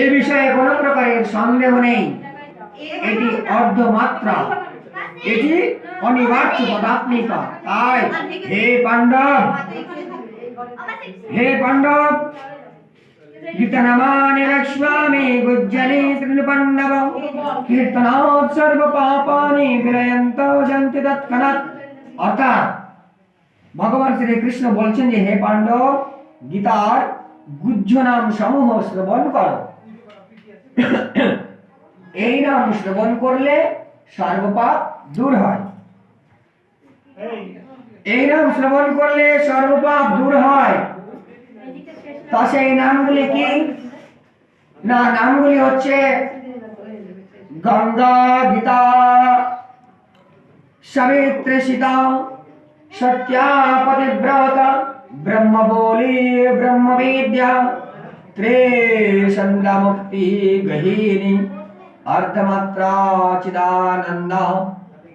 এ বিষয়ে কোনো প্রকারের সন্দেহ নেই। এটি অর্ধমাত্রা। এটি অনিবার্য পদাত্মিকা তাই হে পাণ্ডব হে পাণ্ডব গীতনামানি পাপানি বিলয়ন্ত অর্থাৎ ভগবান শ্রীকৃষ্ণ বলছেন যে, হে পাণ্ডব, গীতার গুজ্জ নাম সমূহ শ্রবণ করো। এই নাম শ্রবণ করলে সর্বপাপ দূর হয়। এই নাম শ্রবণ করলে সর্বপাপ দূর হয়। তা সেই নামগুলি কি? না, নামগুলি হচ্ছে গঙ্গা, গীতা, সাবিত্রী সীতা সত্যা পতিব্রত ব্রহ্মবোলি, ব্রহ্মবিদ্যা ত্রিসন্দ মুক্তি গহীনি अर्धमात्रा चिदानन्द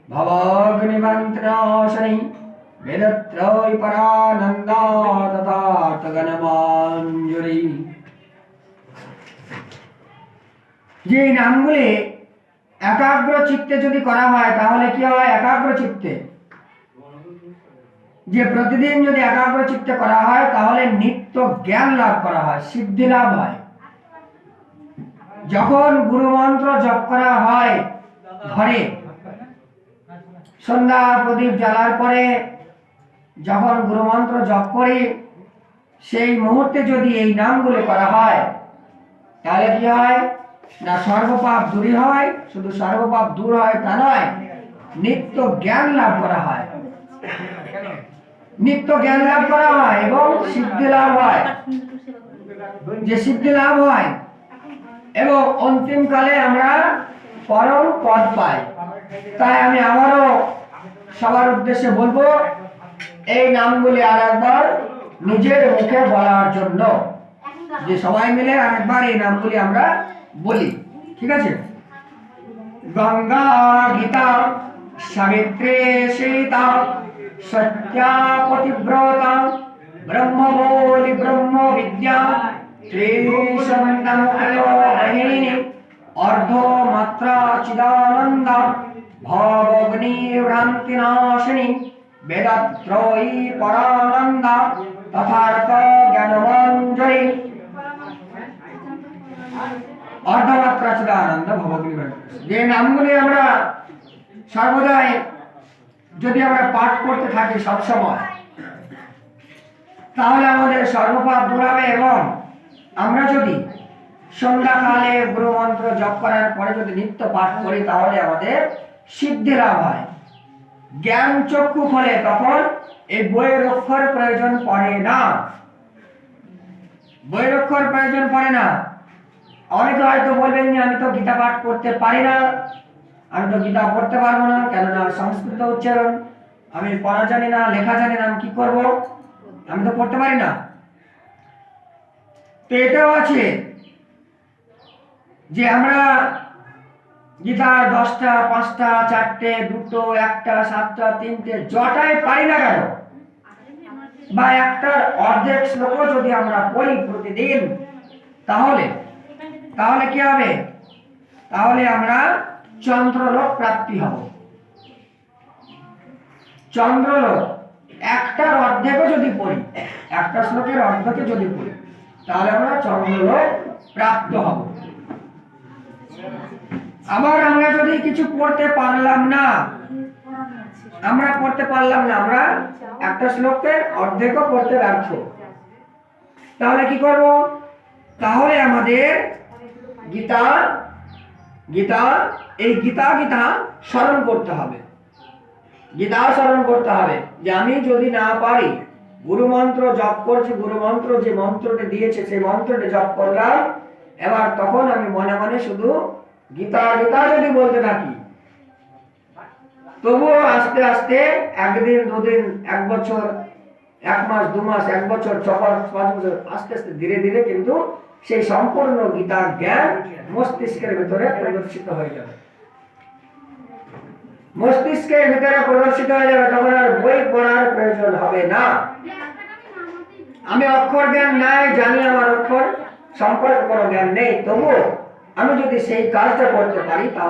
भवग्निमन्त्रनाशनि वेदत्रय परानन्द तथार्थगणमाञ्जरी যে নামগুলি একাগ্র চিত্তে যদি করা হয় তাহলে কি হয় একাগ্র চিত্তে যে প্রতিদিন যদি একাগ্র চিত্তে করা হয়, তাহলে নিত্য জ্ঞান লাভ করা হয়, সিদ্ধি লাভ হয়। যখন গুরু মন্ত্র জপ করা হয় ঘরে, সন্ধ্যা প্রদীপ জ্বালার পরে যখন গুরু মন্ত্র জপ করি, সেই মুহূর্তে যদি এই নামগুলো করা হয়, তাহলে কি হয়? না সর্বপাপ দূরী হয়, শুধু সর্বপাপ দূর হয় তা নয়, নিত্য জ্ঞান লাভ করা হয়। নিত্য জ্ঞান লাভ করা হয় এবং সিদ্ধি লাভ হয়। যে সিদ্ধি লাভ হয়, এবং অন্তিম কালে আমরা পরম পদ পাই। তাই আমি আবারও সবার উদ্দেশ্যে বলব, এই নামগুলি আর একবার নিজের মুখে বলার জন্য। যে সবাই মিলে আর একবার এই নামগুলি আমরা বলি, ঠিক আছে? গঙ্গা গীতা, সাবিত্রী সীতা বিদ্যা ত্রিসন্দমুখিনী অর্ধ মাত্রা চিদানন্দ ভবগ্নি ভ্রান্তি নাশিনী বেদত্রয়ী পরানন্দ তথার্থ জ্ঞানমঞ্জরি অর্ধমাত্রা চিদানন্দ ভবগ্নি যে নামগুলি আমরা সর্বদাই যদি আমরা পাঠ করতে থাকি সবসময়, তাহলে আমাদের সর্বপাপ দূর হবে এবং আমরা যদি সন্ধ্যাকালে গুরু মন্ত্র জপ করার পরে যদি নিত্য পাঠ করি, তাহলে আমাদের সিদ্ধি লাভ হয়। জ্ঞান চক্ষু খোলে তখন এই বইয়ের অক্ষর প্রয়োজন পড়ে না। বইয়ের অক্ষর প্রয়োজন পড়ে না। অনেকে হয়তো বলবেন যে আমি তো গীতা পাঠ করতে পারি না। আমি তো গীতা পড়তে পারব না, কেননা সংস্কৃত উচ্চারণ। আমি পড়া জানি না, লেখা জানি না, আমি কি করব? আমি তো পড়তে পারি না। তো এটাও আছে যে আমরা গীতার দশটা, পাঁচটা, চারটে, দুটো, একটা, সাতটা, তিনটে জটাই পারি না কেন, বা একটার অর্ধেক শ্লোকও যদি আমরা পড়ি প্রতিদিন, তাহলে তাহলে কি হবে? তাহলে আমরা চন্দ্রলোক প্রাপ্তি হব। চন্দ্রলোক একটার অর্ধেকও যদি পড়ি, একটা শ্লোকের অর্ধেকে যদি পড়ি, তাহলে আমরা চন্দ্রলোক প্রাপ্ত হব। আবার আমরা যদি কিছু পড়তে পারলাম না, আমরা পড়তে পারলাম না, আমরা একটা শ্লোকের অর্ধেকও পড়তে ব্যর্থ। তাহলে কি করব? তাহলে আমাদের গীতা গীতা, এই গীতা গীতা স্মরণ করতে হবে। গীতা স্মরণ করতে হবে যে আমি যদি না পারি গুরু মন্ত্র জপ করছি গুরু মন্ত্র যে মন্ত্রটি দিয়েছে, সেই মন্ত্রটি জপ করলাম, এবার তখন আমি মনে মনে শুধু গীতা গীতা যদি বলতে থাকি, তবুও আস্তে আস্তে একদিন, দুদিন, এক বছর এক মাস, দু মাস, এক বছর, ছ মাস, পাঁচ বছর, আস্তে আস্তে ধীরে ধীরে কিন্তু সেই সম্পূর্ণ গীতা জ্ঞান মস্তিষ্কের ভিতরে প্রদর্শিত হয়ে যাবে। মস্তিষ্কের ভিতরে প্রদর্শিত হয়ে যাবে তখন আর বই পড়ার প্রয়োজন হবে না। আমি অক্ষর জ্ঞান নাই, জানি আমার অক্ষর, সম্পর্কে কোনো জ্ঞান নেই। তবুও আমি যদি সেই কাজটা করতে পারি, তাহলে